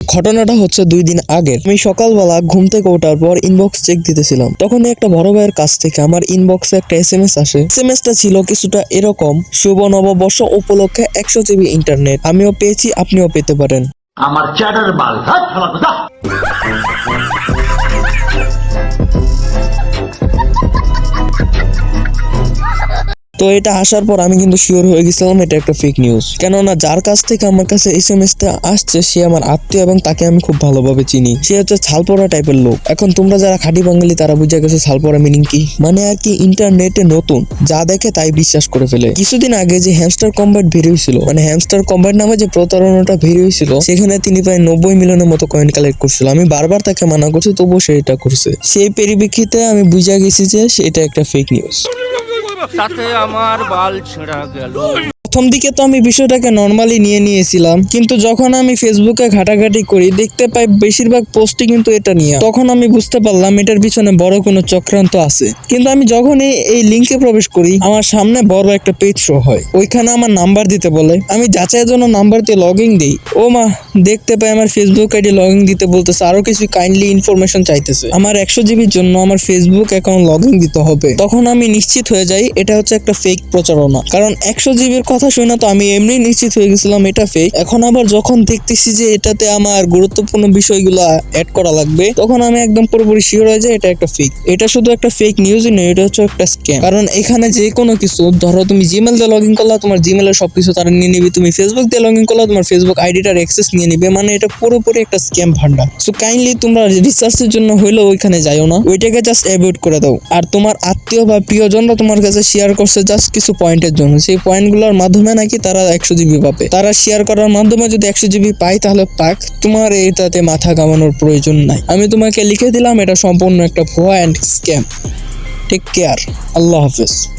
ঘটনাটা হচ্ছে দুই দিন আগের আমি সকালবেলা ঘুম থেকে ওঠার পর ইনবক্স চেক দিতেছিলাম। তখন একটা বড় ভাইয়ের কাছ থেকে আমার ইনবক্সে একটা এস এম এস আসে। এস এম এসটা ছিল কিছুটা এরকম, শুভ, নববর্ষ উপলক্ষে একশো জিবি ইন্টারনেট আমিও পেয়েছি, আপনিও পেতে পারেন। আমার চ্যাটার বাল তো এটা আসার পর আমি কিন্তু শিওর হয়ে গেছিলাম এটা একটা ফেক নিউজ কেননা যার কাছ থেকে আমার কাছে এস এম এসটা আসছে, সে আমার আত্মীয় এবং তাকে আমি খুব ভালোভাবে চিনি। সে হচ্ছে ছালপড়া টাইপের লোক। এখন তোমরা যারা খাঁটি বাঙালি, তারা বুঝে গেছো ছালপড়া মিনিং কি। মানে আর কি ইন্টারনেটে নতুন, যা দেখে তাই বিশ্বাস করে ফেলে। কিছুদিন আগে যে হ্যামস্টার কম্বাইট বের হয়েছিল মানে হ্যামস্টার কম্বাইট নামে যে প্রতারণাটা বের হয়েছিল, সেখানে তিনি প্রায় নব্বই মিলিয়নের মতো কয়েন কালেক্ট করছিল। আমি বারবার তাকে মানা করছি, তবুও সে এটা করছে। সেই পরিপ্রেক্ষিতে আমি বুঝা গেছি যে সেটা একটা ফেক নিউজ তাতে আমার বাল ছেঁড়া গেল। প্রথম দিকে তো আমি বিষয়টাকে নর্মালি নিয়ে নিয়েছিলাম। কিন্তু যখন আমি ফেসবুকে ঘাটাঘাটি করি, দেখতে পাই বেশিরভাগ পোস্টই কিন্তু এটা নিয়ে। তখন আমি বুঝতে পারলাম এটার পিছনে বড় কোনো চক্রান্ত আছে। কিন্তু আমি যখনই এই লিঙ্কে প্রবেশ করি, আমার সামনে বড় একটা পেজ শো হয়। ওইখানে আমার নাম্বার দিতে বলে। আমি যাচাইয়ের জন্য নাম্বার দিয়ে লগ ইন দিই। ও মা, দেখতে পাই আমার ফেসবুক আইডি লগ ইন দিতে বলতেছে, আরও কিছু কাইন্ডলি ইনফরমেশন চাইতেছে। আমার একশো জিবির জন্য আমার ফেসবুক অ্যাকাউন্ট লগ ইন দিতে হবে। তখন আমি নিশ্চিত হয়ে যাই, এটা হচ্ছে একটা ফেক প্রচারণা। কারণ একশো জিবির কথা শুনে তো আমি এমনি নিশ্চিত হয়ে গেছিলাম এটা ফেক এখন আবার যখন দেখতেছি যে এটাতে আমার গুরুত্বপূর্ণ বিষয়গুলো অ্যাড করা লাগবে, তখন আমি একদম পুরোপুরি শিওর হয়ে যাই এটা একটা ফেক এটা শুধু একটা ফেক নিউজই নয়, এটা হচ্ছে একটা স্ক্যাম কারণ এখানে যে কোনো কিছু, ধরো তুমি জিমেল দিয়ে লগ ইন করলা, তোমার জিমেলের সবকিছু তারা নিয়ে নিবে। তুমি ফেসবুক দিয়ে লগ ইন করলা, তোমার ফেসবুক আইডিটার অ্যাক্সেস নিয়ে নিবে। মানে এটা পুরোপুরি একটা স্ক্যাম ভান্ডার। সো কাইন্ডলি তোমরা রিসার্চের জন্য হইলেও ওইখানে যাইও না। ওইটাকে জাস্ট অ্যাভয়েড করে দাও। আর তোমার আত্মীয় বা প্রিয়জনরা তোমার কাছে শেয়ার করছে জাস্ট কিছু পয়েন্টের জন্য। সেই পয়েন্টগুলোর মাধ্যমে নাকি তারা একশো জিবি পাবে। তারা শেয়ার করার মাধ্যমে যদি একশো জিবি পায় তাহলে পাক, তোমার এটাতে মাথা কামানোর প্রয়োজন নাই। আমি তোমাকে লিখে দিলাম, এটা সম্পূর্ণ একটা ভুয়া অ্যান্ড স্ক্যাম টেক কেয়ার আল্লাহ হাফেজ।